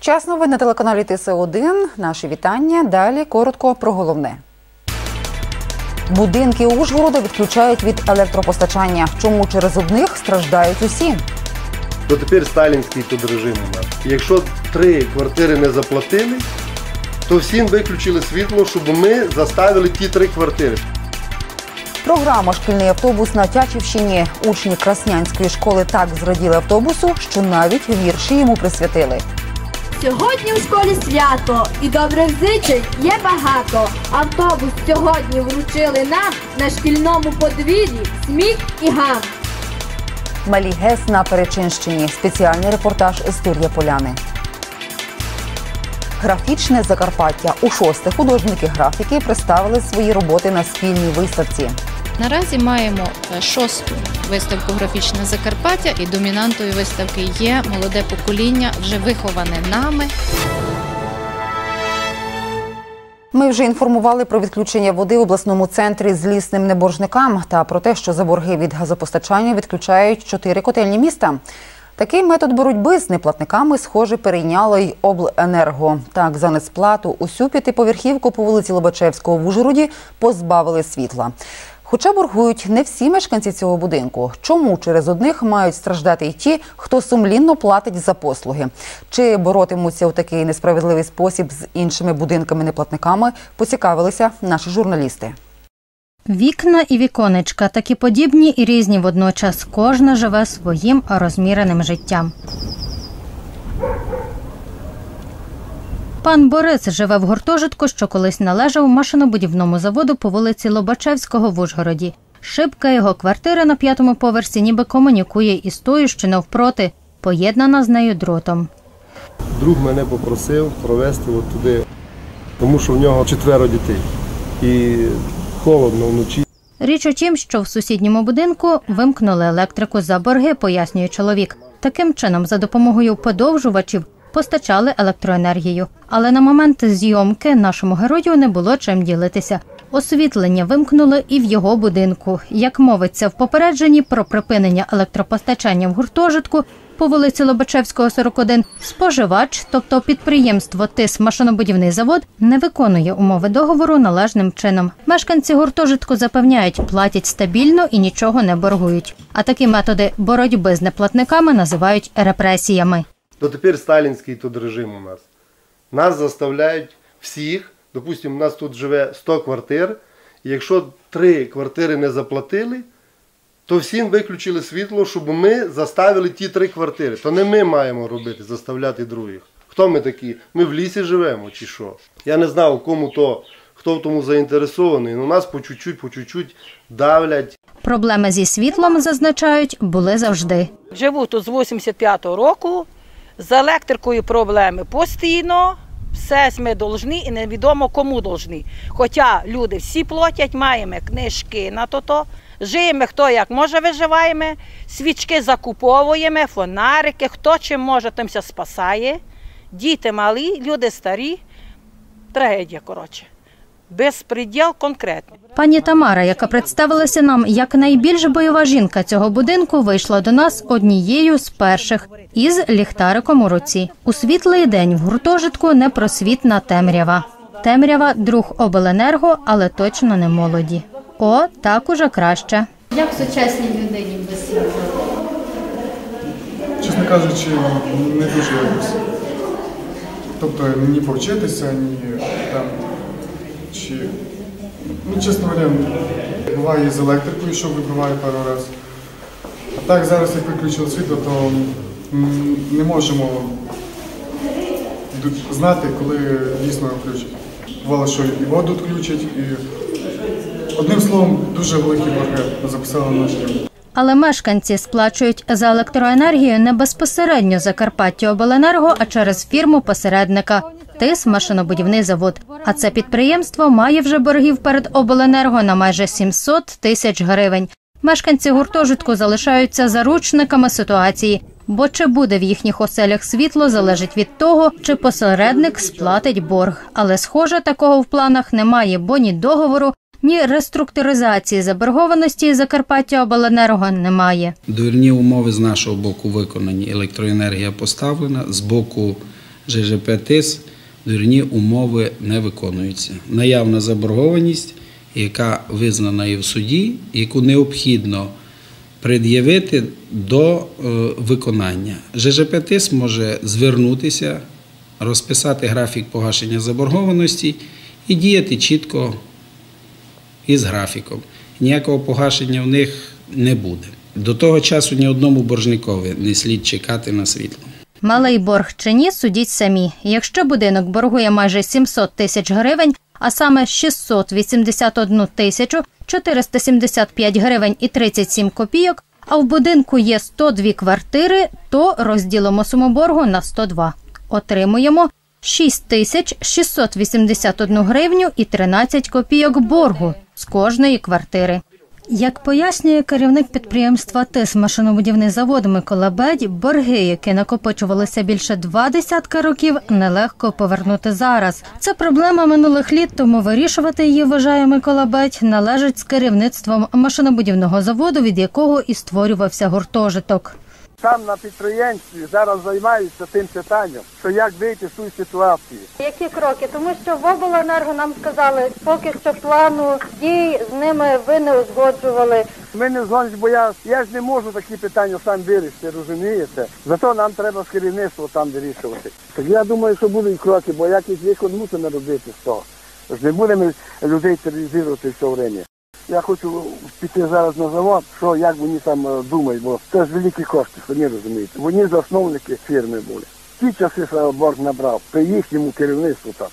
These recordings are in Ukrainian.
Час новин на телеканалі ТС1. Наші вітання. Далі коротко про головне. Будинки Ужгорода відключають від електропостачання. Чому через одних страждають усі? То тепер сталінський тут режим у нас. Якщо три квартири не заплатили, то всім виключили світло, щоб ми заставили ті три квартири. Програма Шкільний автобус на Тячівщині. Учні Краснянської школи так зраділи автобусу, що навіть вірші йому присвятили. Сьогодні у школі свято і добрих зичень є багато. Автобус сьогодні вручили нам на шкільному подвір'ї сміх і гам. Малі ГЕС на Перечинщині. Спеціальний репортаж з Тур'я Поляни. Графічне Закарпаття. У шосте художники-графіки представили свої роботи на спільній виставці. Наразі маємо е, шосту виставку Графічне Закарпаття, і домінантою виставки є молоде покоління, вже виховане нами. Ми вже інформували про відключення води в обласному центрі з лісним неборжникам та про те, що за борги від газопостачання відключають чотири котельні міста. Такий метод боротьби з неплатниками, схоже, перейняло й обленерго. Так, за несплату усю п'ятиповерхівку по вулиці Лобачевського в Ужгороді позбавили світла. Хоча боргують не всі мешканці цього будинку. Чому через одних мають страждати й ті, хто сумлінно платить за послуги? Чи боротимуться у такий несправедливий спосіб з іншими будинками-неплатниками? Поцікавилися наші журналісти. Вікна і віконечка такі подібні і різні водночас. Кожна живе своїм розміреним життям. Пан Борис живе в гуртожитку, що колись належав машинобудівному заводу по вулиці Лобачевського в Ужгороді. Шибка його квартири на п'ятому поверсі ніби комунікує із тою, що навпроти, поєднана з нею дротом. Друг мене попросив провести от туди, тому що в нього четверо дітей. І холодно вночі. Річ у тім, що в сусідньому будинку вимкнули електрику за борги, пояснює чоловік. Таким чином, за допомогою подовжувачів постачали електроенергію. Але на момент зйомки нашому герою не було чим ділитися. Освітлення вимкнули і в його будинку. Як мовиться в попередженні про припинення електропостачання в гуртожитку по вулиці Лобачевського, 41, споживач, тобто підприємство ТИС машинобудівний завод, не виконує умови договору належним чином. Мешканці гуртожитку запевняють, платять стабільно і нічого не боргують. А такі методи боротьби з неплатниками називають репресіями. То тепер сталінський тут режим у нас. Нас заставляють всіх, допустимо, у нас тут живе 100 квартир, і якщо три квартири не заплатили, то всім виключили світло, щоб ми заставили ті три квартири. То не ми маємо робити, заставляти других. Хто ми такі? Ми в лісі живемо чи що? Я не знав, кому то, хто в тому заінтересований. Ну нас по чуть-чуть, по чуть-чуть давлять. Проблеми зі світлом, зазначають, були завжди. Живу тут з 85-го року, з електрикою проблеми постійно. Все ми должні і невідомо кому должні. Хоча люди всі платять, маємо книжки на то-то, живемо хто як може виживаємо, свічки закуповуємо, фонарики, хто чим може, тимся спасає. Діти малі, люди старі. Трагедія, коротше. Безпреділ конкретний. Пані Тамара, яка представилася нам як найбільш бойова жінка цього будинку, вийшла до нас однією з перших із ліхтариком у руці. У світлий день в гуртожитку непросвітна темрява. Темрява друг обленерго, але точно не молоді. О, так уже краще. Як сучасній людині без світла? чесно кажучи, не дуже якось. Тобто ні повчитися, ні там. Чи. Ну, чесно говоря, буває з електрикою, що вибиває пару раз. А так зараз, як виключили світло, то не можемо знати, коли дійсно включать. Бувало, що і воду відключать, і одним словом, дуже великі борги записали на дім. Але мешканці сплачують за електроенергію не безпосередньо Закарпаття Обленерго, а через фірму посередника ТИС машинобудівний завод. А це підприємство має вже боргів перед обленерго на майже 700 тисяч гривень. Мешканці гуртожитку залишаються заручниками ситуації. Бо чи буде в їхніх оселях світло, залежить від того, чи посередник сплатить борг. Але схоже, такого в планах немає, бо ні договору, ні реструктуризації заборгованості Закарпаття Обленерго немає. Довірні умови з нашого боку виконані. Електроенергія поставлена, з боку ЖЖП ТИС дурні умови не виконуються. Наявна заборгованість, яка визнана і в суді, яку необхідно пред'явити до е, виконання. ЖЖП ТИС може звернутися, розписати графік погашення заборгованості і діяти чітко із графіком. Ніякого погашення в них не буде. До того часу ні одному боржникові не слід чекати на світло. Малий борг чи ні, судіть самі. Якщо будинок боргує майже 700 тисяч гривень, а саме 681 тисячу 475 гривень і 37 копійок, а в будинку є 102 квартири, то розділимо суму боргу на 102. Отримуємо 6 тисяч 681 гривню і 13 копійок боргу з кожної квартири. Як пояснює керівник підприємства ТИС машинобудівний завод Микола Бедь, борги, які накопичувалися більше два десятка років, нелегко повернути зараз. Це проблема минулих літ, тому вирішувати її, вважає Микола Бедь, належить з керівництвом машинобудівного заводу, від якого і створювався гуртожиток. Там на підприємстві зараз займаються тим питанням, що як вийти з цієї ситуації. Які кроки? Тому що в обленерго нам сказали, поки що плану дій з ними ви не узгоджували. Ми не згодні, бо я, я ж не можу такі питання сам вирішити, розумієте? Зато нам треба з керівництва там вирішувати. Так я думаю, що будуть кроки, бо якийсь виход мусимо робити з того. Ж не будемо людей тероризувати все время. Я хочу піти зараз на завод, що як вони там е, думають, бо це ж великі кошти, самі розумієте. Вони засновники фірми були. Ті часи борг набрав, при їхньому керівництву там.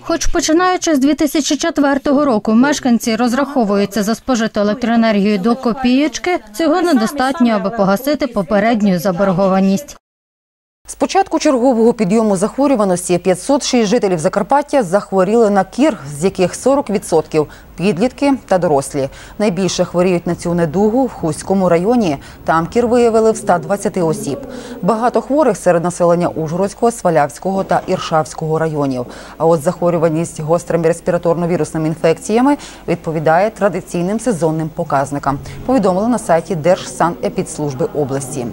Хоч починаючи з 2004 року мешканці розраховуються за спожиту електроенергію до копієчки, цього недостатньо, аби погасити попередню заборгованість. З початку чергового підйому захворюваності 506 жителів Закарпаття захворіли на кір, з яких 40% – підлітки та дорослі. Найбільше хворіють на цю недугу в Хуському районі. Там кір виявили в 120 осіб. Багато хворих серед населення Ужгородського, Свалявського та Іршавського районів. А от захворюваність гострими респіраторно-вірусними інфекціями відповідає традиційним сезонним показникам. Повідомили на сайті Держсанепідслужби області.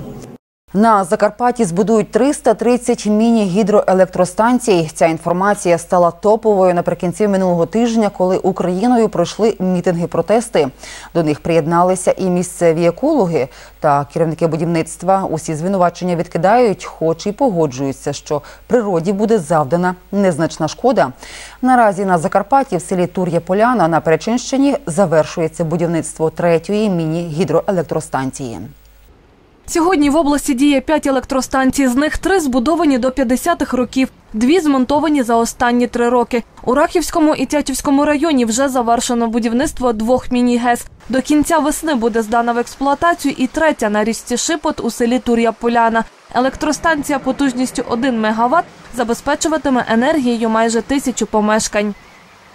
На Закарпатті збудують 330 міні-гідроелектростанцій. Ця інформація стала топовою наприкінці минулого тижня, коли Україною пройшли мітинги-протести. До них приєдналися і місцеві екологи та керівники будівництва. Усі звинувачення відкидають, хоч і погоджуються, що природі буде завдана незначна шкода. Наразі на Закарпатті в селі Тур'я Поляна на Перечинщині завершується будівництво третьої міні-гідроелектростанції. Сьогодні в області діє 5 електростанцій, з них три збудовані до 50-х років, дві змонтовані за останні три роки. У Рахівському і Тячівському районі вже завершено будівництво двох міні-ГЕС. До кінця весни буде здана в експлуатацію і третя на річці Шипот у селі Тур'я Поляна. Електростанція потужністю 1 МВт забезпечуватиме енергією майже тисячу помешкань.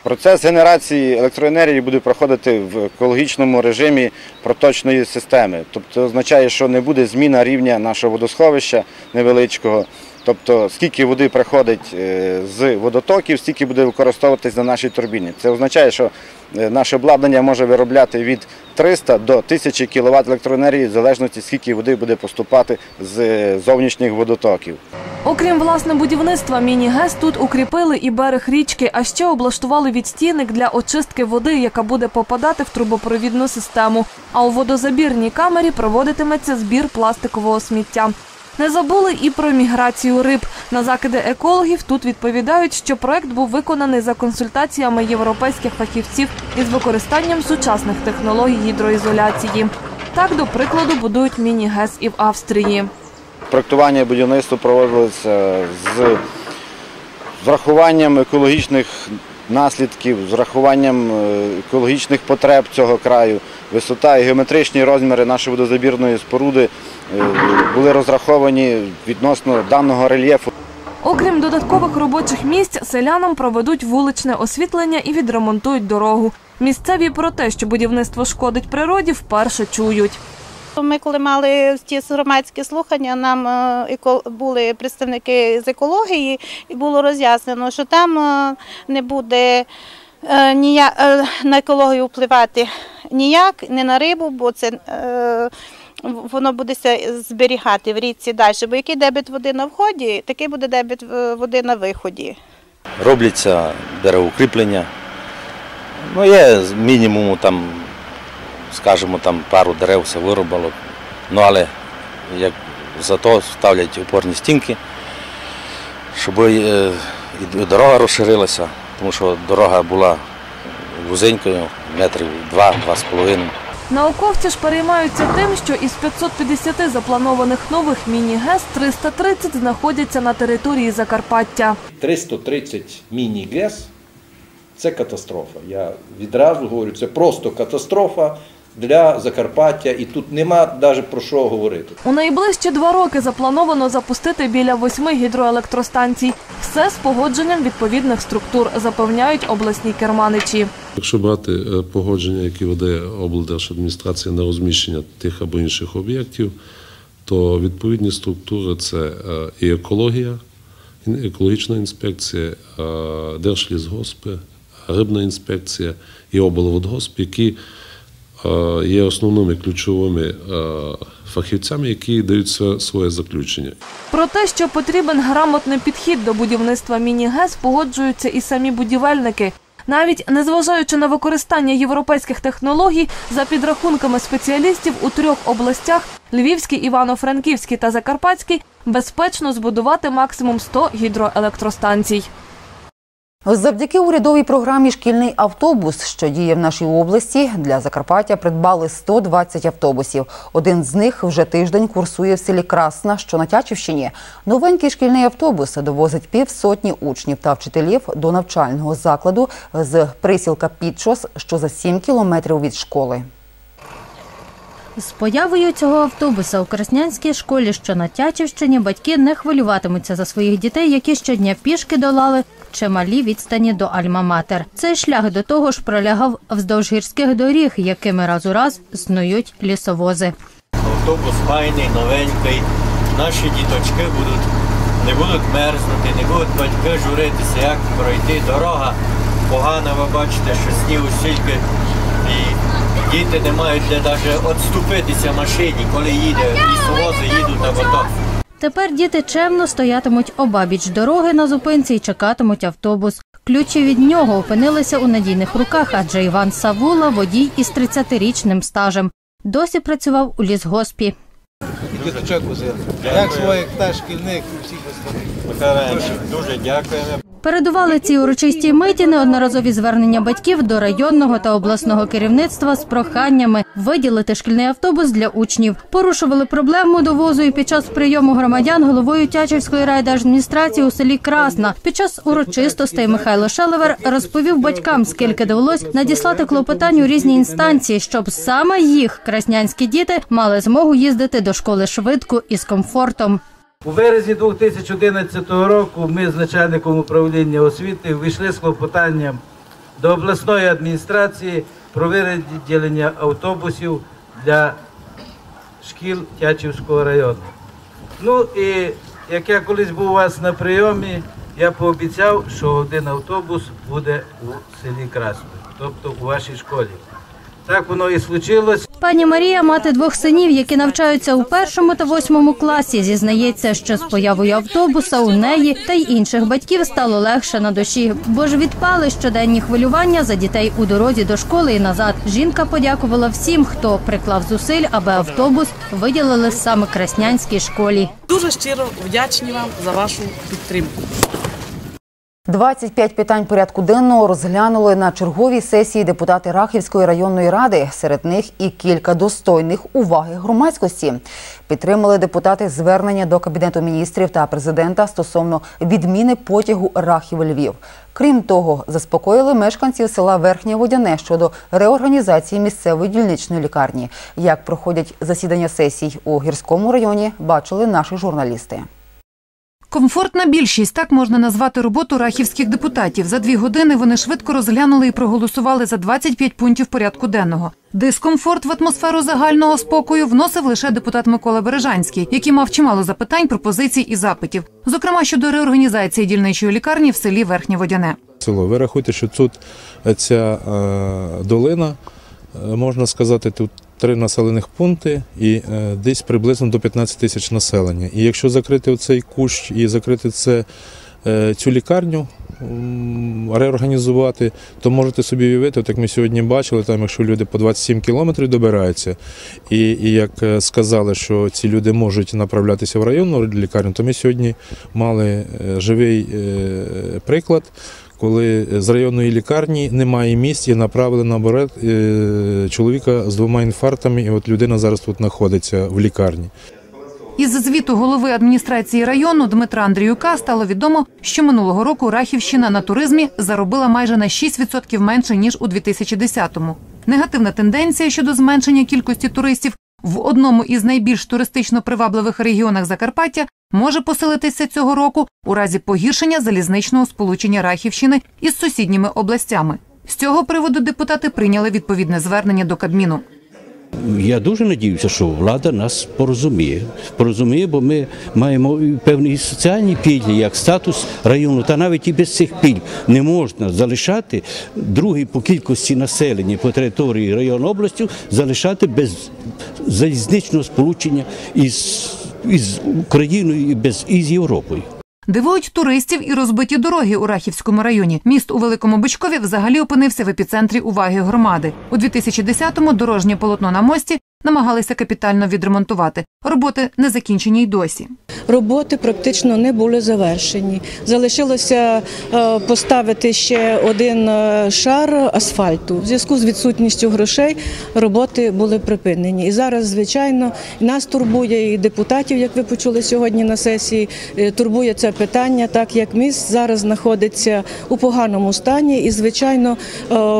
Процес генерації електроенергії буде проходити в екологічному режимі проточної системи. Тобто означає, що не буде зміна рівня нашого водосховища невеличкого. Тобто, скільки води приходить е, з водотоків, стільки буде використовуватись на нашій турбіні. Це означає, що е, наше обладнання може виробляти від 300 до 1000 кВт електроенергії, в залежності скільки води буде поступати з е, зовнішніх водотоків. Окрім власне будівництва, міні-ГЕС тут укріпили і берег річки, а ще облаштували відстійник для очистки води, яка буде попадати в трубопровідну систему. А у водозабірній камері проводитиметься збір пластикового сміття. Не забули і про міграцію риб. На закиди екологів тут відповідають, що проект був виконаний за консультаціями європейських фахівців із використанням сучасних технологій гідроізоляції. Так, до прикладу, будують міні-ГЕС і в Австрії. Проектування і будівництво проводилося з врахуванням екологічних наслідків, з врахуванням е, екологічних потреб цього краю. Висота і геометричні розміри нашої водозабірної споруди е, були розраховані відносно даного рельєфу. Окрім додаткових робочих місць, селянам проведуть вуличне освітлення і відремонтують дорогу. Місцеві про те, що будівництво шкодить природі, вперше чують. Ми, коли мали ті громадські слухання, нам е, були представники з екології, і було роз'яснено, що там е, не буде е, ніяк, на екологію впливати ніяк, не на рибу, бо це воно буде зберігати в річці далі. Бо який дебет води на вході, такий буде дебет е, води на виході. робляться деревоукріплення. Ну, є з мінімуму там, скажімо, там пару дерев все виробило. Ну, але як зато ставлять опорні стінки, щоб е, і дорога розширилася, тому що дорога була вузенькою, метрів два-два з половиною. Науковці ж переймаються тим, що із 550 запланованих нових міні-ГЕС 330 знаходяться на території Закарпаття. 330 міні-ГЕС це катастрофа. Я відразу говорю, це просто катастрофа для Закарпаття, і тут нема навіть про що говорити. У найближчі два роки заплановано запустити біля восьми гідроелектростанцій. Все з погодженням відповідних структур, запевняють обласні керманичі. Якщо брати е, погодження, які веде облдержадміністрація на розміщення тих або інших об'єктів, то відповідні структури це е, і екологія, і екологічна інспекція, е, Держлісгоспи, рибна інспекція і облводгосп, які є основними ключовими е, фахівцями, які дають своє заключення. Про те, що потрібен грамотний підхід до будівництва міні-ГЕС, погоджуються і самі будівельники. Навіть незважаючи на використання європейських технологій, за підрахунками спеціалістів у трьох областях Львівській, Івано-Франківській та Закарпатській безпечно збудувати максимум 100 гідроелектростанцій. Завдяки урядовій програмі Шкільний автобус, що діє в нашій області, для Закарпаття придбали 120 автобусів. Один з них вже тиждень курсує в селі Красна, що на Тячівщині. Новенький шкільний автобус довозить півсотні учнів та вчителів до навчального закладу з присілка Підшос, що за 7 кілометрів від школи. З появою цього автобуса у Краснянській школі, що на Тячівщині, батьки не хвилюватимуться за своїх дітей, які щодня пішки долали чималі відстані до Альма-Матер. Цей шлях до того ж пролягав вздовж гірських доріг, якими раз у раз снують лісовози. Автобус файний, новенький. Наші діточки будуть, не будуть мерзнути, не будуть батьки журитися, як пройти. Дорога погана, ви бачите, що снігу стільки. І діти не мають де навіть відступитися машині, коли їде лісовози, їдуть на поток. Тепер діти чемно стоятимуть обабіч дороги на зупинці і чекатимуть автобус. Ключі від нього опинилися у надійних руках, адже Іван Савула водій із 30-річним стажем. Досі працював у лісгоспі. Як своїх та шкільних і всіх остальних. Дуже дякуємо. Передували ці урочисті миті неодноразові звернення батьків до районного та обласного керівництва з проханнями виділити шкільний автобус для учнів. Порушували проблему довозу і під час прийому громадян головою Тячівської райдержадміністрації у селі Красна. Під час урочистостей Михайло Шелевер розповів батькам, скільки довелось надіслати клопотань у різні інстанції, щоб саме їх краснянські діти мали змогу їздити до школи швидко і з комфортом. У березні 2011 року ми з начальником управління освіти вийшли з клопотанням до обласної адміністрації про виділення автобусів для шкіл Тячівського району. Ну і як я колись був у вас на прийомі, я пообіцяв, що один автобус буде у селі Красне, тобто у вашій школі. Так воно і случилось. Пані Марія, мати двох синів, які навчаються у першому та восьмому класі, зізнається, що з появою автобуса у неї та й інших батьків стало легше на душі, бо ж відпали щоденні хвилювання за дітей у дорозі до школи і назад. Жінка подякувала всім, хто приклав зусиль, аби автобус виділили саме краснянській школі. Дуже щиро вдячні вам за вашу підтримку. 25 питань порядку денного розглянули на черговій сесії депутати Рахівської районної ради. Серед них і кілька достойних уваги громадськості. Підтримали депутати звернення до кабінету міністрів та президента стосовно відміни потягу Рахів-Львів. Крім того, заспокоїли мешканців села Верхнє Водяне щодо реорганізації місцевої дільничної лікарні. Як проходять засідання сесій у гірському районі, бачили наші журналісти. Комфортна більшість так можна назвати роботу рахівських депутатів. За дві години вони швидко розглянули і проголосували за 25 пунктів порядку денного. Дискомфорт в атмосферу загального спокою вносив лише депутат Микола Бережанський, який мав чимало запитань, пропозицій і запитів, зокрема щодо реорганізації дільничої лікарні в селі Верхнє Водяне. село. Ви рахуйте, що тут ця е, долина, е, можна сказати, тут три населених пункти і е, десь приблизно до 15 тисяч населення. І якщо закрити цей кущ і закрити це, е, цю лікарню, реорганізувати, то можете собі уявити, як ми сьогодні бачили, там якщо люди по 27 кілометрів добираються, і, і як е, сказали, що ці люди можуть направлятися в районну лікарню, то ми сьогодні мали живий приклад. Коли з районної лікарні немає місць і направили наоборот е, чоловіка з двома інфарктами, і от людина зараз тут знаходиться в лікарні. Із звіту голови адміністрації району Дмитра Андріюка стало відомо, що минулого року Рахівщина на туризмі заробила майже на 6% менше ніж у 2010-му. Негативна тенденція щодо зменшення кількості туристів в одному із найбільш туристично привабливих регіонах Закарпаття може посилитися цього року у разі погіршення залізничного сполучення Рахівщини із сусідніми областями. З цього приводу депутати прийняли відповідне звернення до Кабміну. Я дуже надіюся, що влада нас порозуміє. Порозуміє, бо ми маємо певні соціальні пільги, як статус району, та навіть і без цих пільг не можна залишати другий по кількості населення по території району області, залишати без залізничного сполучення із, із Україною і без із Європою. Дивують туристів і розбиті дороги у Рахівському районі. Міст у Великому Бичкові взагалі опинився в епіцентрі уваги громади. У 2010-му дорожнє полотно на мості намагалися капітально відремонтувати. Роботи не закінчені й досі. Роботи практично не були завершені. Залишилося е, поставити ще один е, шар асфальту. В зв'язку з відсутністю грошей роботи були припинені. І зараз, звичайно, нас турбує і депутатів, як ви почули сьогодні на сесії, е, турбує це питання, так як міст зараз знаходиться у поганому стані, і звичайно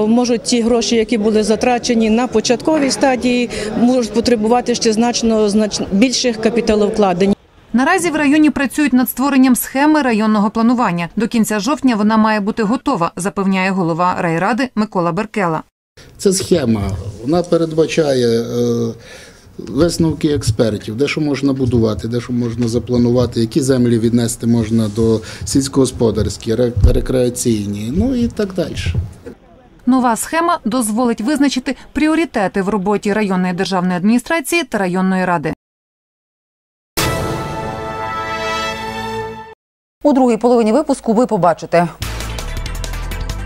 можуть ті гроші, які були затрачені на початковій стадії, можуть потребувати ще значно значно більших капіталовкладень. Наразі в районі працюють над створенням схеми районного планування. До кінця жовтня вона має бути готова, запевняє голова райради Микола Беркела. Це схема. Вона передбачає е, висновки експертів, де що можна будувати, де що можна запланувати, які землі віднести можна до сільськогосподарські, ре- рекреаційні, ну і так далі. Нова схема дозволить визначити пріоритети в роботі районної державної адміністрації та районної ради. У другій половині випуску ви побачите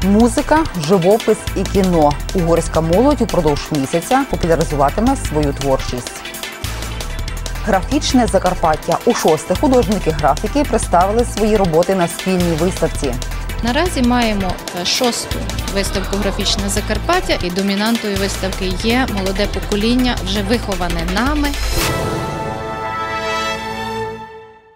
музика, живопис і кіно. Угорська молодь упродовж місяця популяризуватиме свою творчість. Графічне Закарпаття у шосте художники графіки представили свої роботи на спільній виставці. Наразі маємо е, шосту виставку Графічне Закарпаття, і домінантою виставки є молоде покоління, вже виховане нами.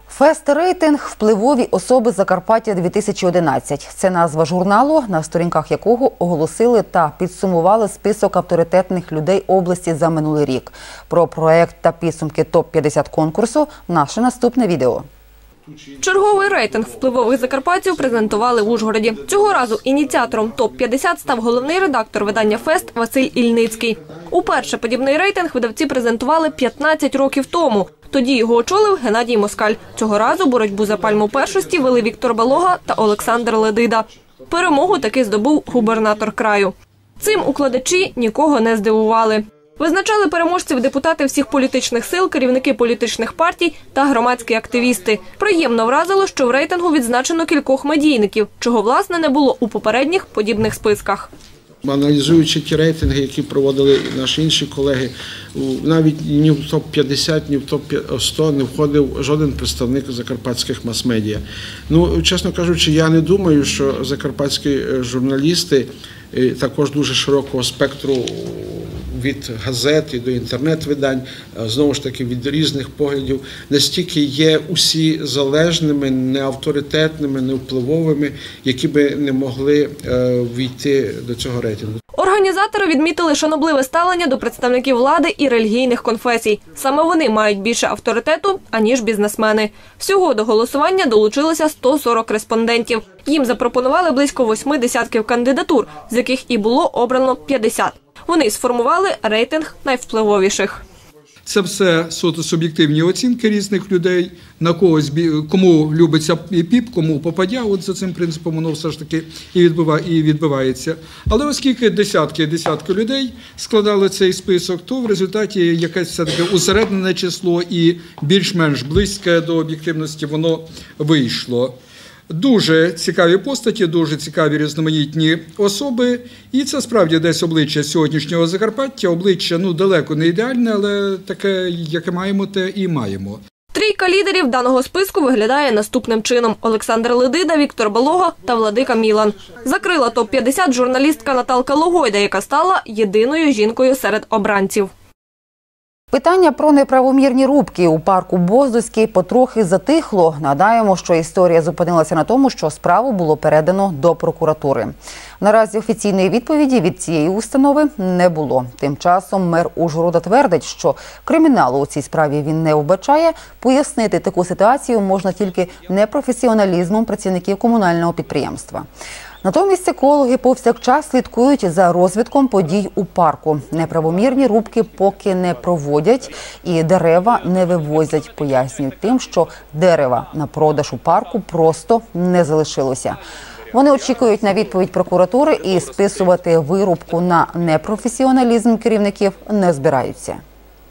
Фест рейтинг впливові особи Закарпаття 2011. Це назва журналу, на сторінках якого оголосили та підсумували список авторитетних людей області за минулий рік. Про проект та підсумки топ 50 конкурсу. Наше наступне відео. Черговий рейтинг впливових закарпатців презентували в Ужгороді. Цього разу ініціатором топ-50 став головний редактор видання Фест Василь Ільницький. Уперше подібний рейтинг видавці презентували 15 років тому. Тоді його очолив Геннадій Москаль. Цього разу боротьбу за пальму першості вели Віктор Балога та Олександр Ледида. Перемогу таки здобув губернатор краю. Цим укладачі нікого не здивували. Визначали переможців депутати всіх політичних сил, керівники політичних партій та громадські активісти. Приємно вразило, що в рейтингу відзначено кількох медійників, чого власне не було у попередніх подібних списках. Аналізуючи ті рейтинги, які проводили наші інші колеги, навіть ні в топ 50 ні в топ 100 не входив жоден представник закарпатських мас-медіа. Ну, чесно кажучи, я не думаю, що закарпатські е, журналісти е, також дуже широкого спектру від газет і до інтернет-видань, е, знову ж таки від різних поглядів, настільки є усі залежними, неавторитетними, невпливовими, які би не могли е, війти до цього рейтингу. Організатори відмітили шанобливе ставлення до представників влади і релігійних конфесій. Саме вони мають більше авторитету, аніж бізнесмени. Всього до голосування долучилося 140 респондентів. Їм запропонували близько восьми десятків кандидатур, з яких і було обрано 50. Вони сформували рейтинг найвпливовіших. Це все суто суб'єктивні оцінки різних людей. На когось кому любиться піп, кому попадя. От за цим принципом воно все ж таки і відбива- і відбувається. Але оскільки десятки і десятки людей складали цей список, то в результаті якесь все таки усереднене число і більш-менш близьке до об'єктивності воно вийшло. Дуже цікаві постаті, дуже цікаві різноманітні особи. І це справді десь обличчя сьогоднішнього Закарпаття. Обличчя ну далеко не ідеальне, але таке, яке маємо, те і маємо. Трійка лідерів даного списку виглядає наступним чином: Олександр Ледида, Віктор Балога та Владика Мілан. Закрила топ 50 журналістка Наталка Логойда, яка стала єдиною жінкою серед обранців. Питання про неправомірні рубки у парку Боздоський потрохи затихло. Нагадаємо, що історія зупинилася на тому, що справу було передано до прокуратури. Наразі офіційної відповіді від цієї установи не було. Тим часом мер Ужгорода твердить, що криміналу у цій справі він не вбачає. Пояснити таку ситуацію можна тільки непрофесіоналізмом працівників комунального підприємства. Натомість екологи повсякчас слідкують за розвитком подій у парку. Неправомірні рубки поки не проводять і дерева не вивозять. Пояснюють тим, що дерева на продаж у парку просто не залишилося. Вони очікують на відповідь прокуратури і списувати вирубку на непрофесіоналізм керівників не збираються.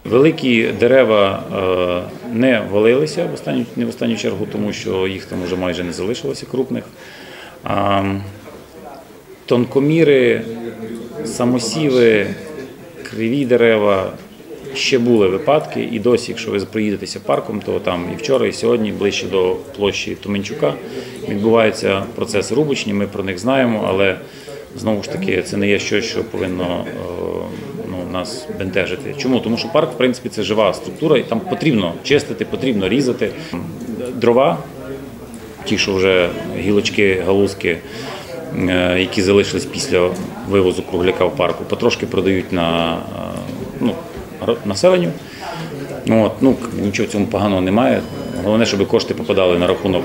Великі дерева е, не валилися в останню, не в останню чергу, тому що їх там вже майже не залишилося крупних. Тонкоміри, самосіви, криві дерева. Ще були випадки, і досі, якщо ви приїдетеся парком, то там і вчора, і сьогодні, ближче до площі Туменчука, відбуваються процеси рубочні. Ми про них знаємо, але знову ж таки це не є щось, що повинно е, ну, нас бентежити. Чому? Тому що парк, в принципі, це жива структура, і там потрібно чистити, потрібно різати дрова, ті, що вже гілочки, галузки, які залишились після вивозу кругляка в парку, потрошки продають на е, ну, населенню. От, ну, нічого в цьому поганого немає. Головне, щоб кошти попадали на рахунок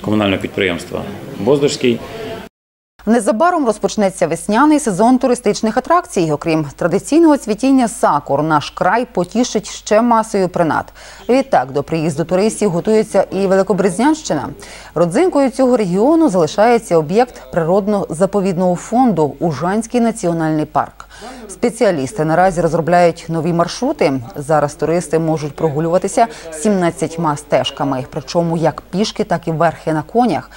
комунального підприємства Боздорський. Незабаром розпочнеться весняний сезон туристичних атракцій. Окрім традиційного цвітіння сакур, наш край потішить ще масою принад. Відтак до приїзду туристів готується і Великобрезнянщина. Родзинкою цього регіону залишається об'єкт природно-заповідного фонду Ужанський національний парк. Спеціалісти наразі розробляють нові маршрути. Зараз туристи можуть прогулюватися 17 стежками, причому як пішки, так і верхи на конях.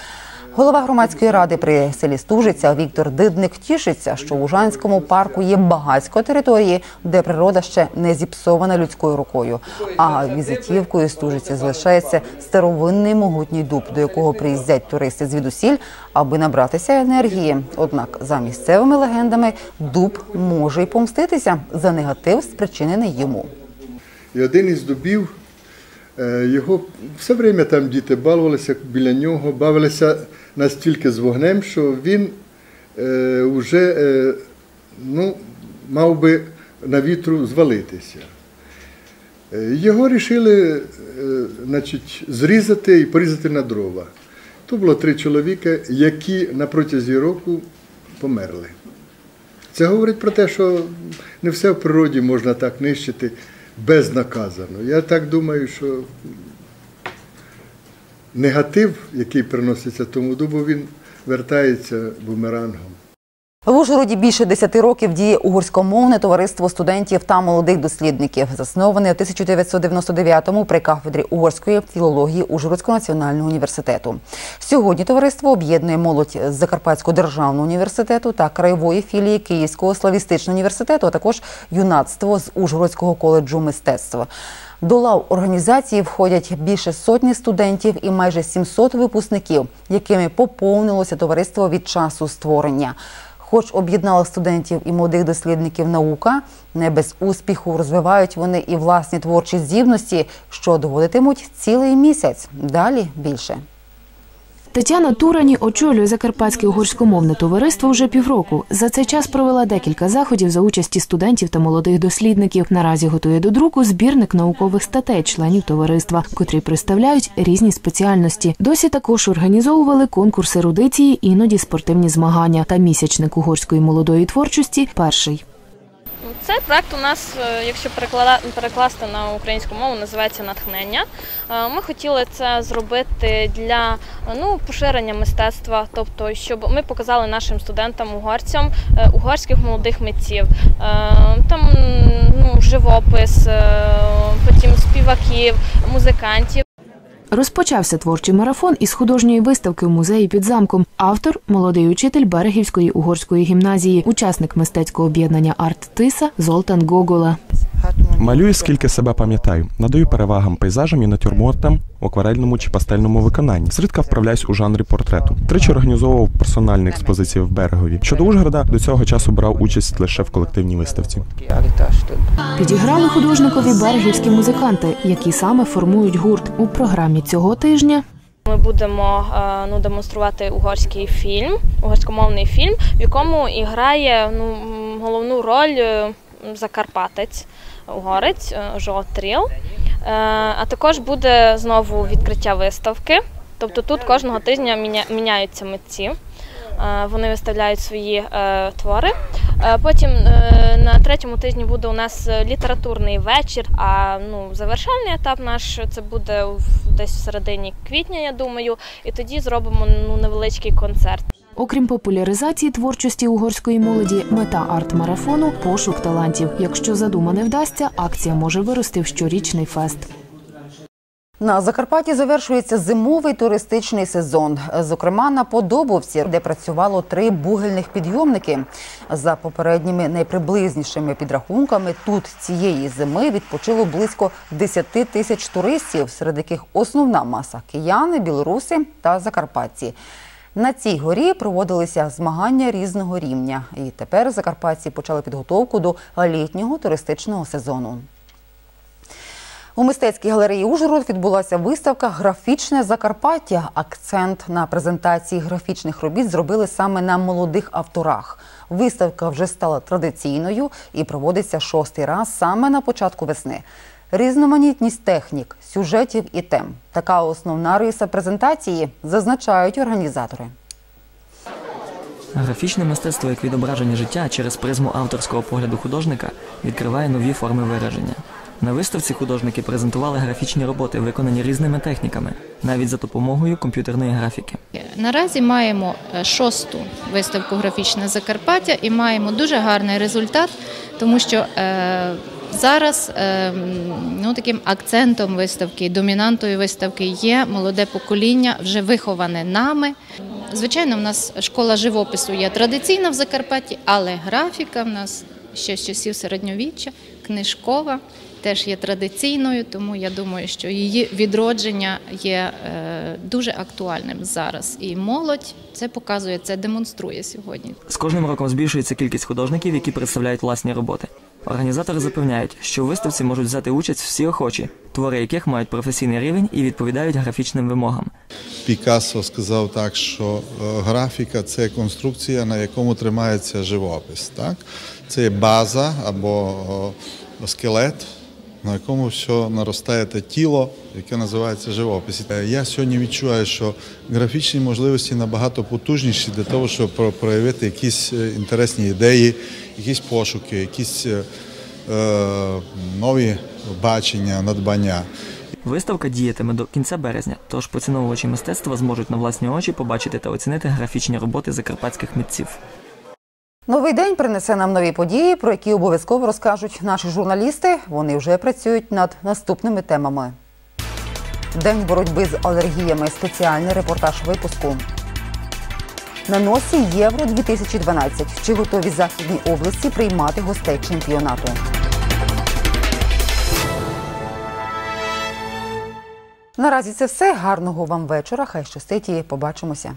Голова громадської ради при селі Стужиця Віктор Дидник тішиться, що в Ужанському парку є багатько території, де природа ще не зіпсована людською рукою. А візитівкою Стужиці залишається старовинний могутній дуб, до якого приїздять туристи звідусіль, аби набратися енергії. Однак, за місцевими легендами, дуб може й помститися за негатив, спричинений йому. І один із дубів, його все время там діти балувалися біля нього, бавилися настільки з вогнем, що він е, вже е, ну, мав би на вітру звалитися. Е, Його вирішили е, значить, зрізати і порізати на дрова. То було три чоловіка, які на протязі року померли. Це говорить про те, що не все в природі можна так нищити безнаказано. Я так думаю, що негатив, який приноситься тому дубу, він вертається бумерангом. В Ужгороді більше 10 років діє угорськомовне товариство студентів та молодих дослідників, засноване у 1999-му при кафедрі угорської філології Ужгородського національного університету. Сьогодні товариство об'єднує молодь з Закарпатського державного університету та краєвої філії Київського славістичного університету, а також юнацтво з Ужгородського коледжу мистецтва. До лав організації входять більше сотні студентів і майже 700 випускників, якими поповнилося товариство від часу створення. Хоч об'єднала студентів і молодих дослідників наука, не без успіху розвивають вони і власні творчі здібності, що доводитимуть цілий місяць. Далі більше. Тетяна Турані очолює Закарпатське угорськомовне товариство вже півроку. За цей час провела декілька заходів за участі студентів та молодих дослідників. Наразі готує до друку збірник наукових статей членів товариства, котрі представляють різні спеціальності. Досі також організовували конкурси ерудиції, іноді спортивні змагання та місячник угорської молодої творчості. Перший. Це Цей проект у нас, е, якщо перекласти на українську мову, називається натхнення. Е, Ми хотіли це зробити для ну, поширення мистецтва, тобто, щоб ми показали нашим студентам угорцям е, угорських молодих митців. Там ну, живопис, потім співаків, музикантів. Розпочався творчий марафон із художньої виставки в музеї під замком. Автор молодий учитель Берегівської угорської гімназії, учасник мистецького об'єднання Арт Тиса Золтан Гогола. Малюю скільки себе пам'ятаю. Надаю перевагам пейзажам і натюрмортам у акварельному чи пастельному виконанні. Зрідка вправляюсь у жанрі портрету. Тричі організовував персональні експозиції в берегові. Щодо Ужгорода, до цього часу брав участь лише в колективній виставці. Підіграли художникові берегівські музиканти, які саме формують гурт. У програмі цього тижня Ми будемо е, ну, демонструвати угорський фільм, угорськомовний фільм, в якому і грає ну, головну роль е, закарпатець, угорець е, Жо Тріл. Е, А також буде знову відкриття виставки. Тобто тут кожного тижня міняються митці. Е, Вони виставляють свої е, твори. Потім е, на третьому тижні буде у нас літературний вечір. А ну, завершальний етап наш це буде десь в середині квітня, я думаю. І тоді зробимо ну, невеличкий концерт. Окрім популяризації творчості угорської молоді, мета арт-марафону пошук талантів. Якщо задума не вдасться, акція може вирости в щорічний фест. На Закарпатті завершується зимовий туристичний сезон. Зокрема, на Подобовці, де працювало три бугельних підйомники. За попередніми найприблизнішими підрахунками, тут цієї зими відпочило близько 10 тисяч туристів, серед яких основна маса кияни, білоруси та закарпатці. На цій горі проводилися змагання різного рівня. І тепер закарпатці почали підготовку до літнього туристичного сезону. У мистецькій галереї Ужгород відбулася виставка Графічне Закарпаття. Акцент на презентації графічних робіт зробили саме на молодих авторах. Виставка вже стала традиційною і проводиться шостий раз саме на початку весни. Різноманітність технік, сюжетів і тем. Така основна риса презентації, зазначають організатори. Графічне мистецтво як відображення життя через призму авторського погляду художника відкриває нові форми вираження. На виставці художники презентували графічні роботи, виконані різними техніками, навіть за допомогою комп'ютерної графіки. Наразі маємо е, шосту виставку Графічне Закарпаття і маємо дуже гарний результат, тому що е, зараз е, ну, таким акцентом виставки, домінантою виставки є молоде покоління, вже виховане нами. Звичайно, в нас школа живопису є традиційна в Закарпатті, але графіка в нас ще з часів середньовіччя, книжкова. Теж є традиційною, тому я думаю, що її відродження є е, дуже актуальним зараз. І молодь це показує, це демонструє сьогодні. З кожним роком збільшується кількість художників, які представляють власні роботи. Організатори запевняють, що у виставці можуть взяти участь всі охочі, твори яких мають професійний рівень і відповідають графічним вимогам. Пікассо сказав так, що е, графіка це конструкція, на якому тримається живопис. Так? Це база або скелет, на якому все наростає те тіло, яке називається живопис. Е, Я сьогодні відчуваю, що графічні можливості набагато потужніші для того, щоб про- проявити якісь е, інтересні ідеї, якісь пошуки, якісь е, е, нові бачення, надбання. Виставка діятиме до кінця березня, тож поціновувачі мистецтва зможуть на власні очі побачити та оцінити графічні роботи закарпатських митців. Новий день принесе нам нові події, про які обов'язково розкажуть наші журналісти. Вони вже працюють над наступними темами. День боротьби з алергіями. Спеціальний репортаж випуску. На носі Євро 2012. Чи готові західні області приймати гостей чемпіонату? Наразі це все. Гарного вам вечора. Хай щастить і побачимося.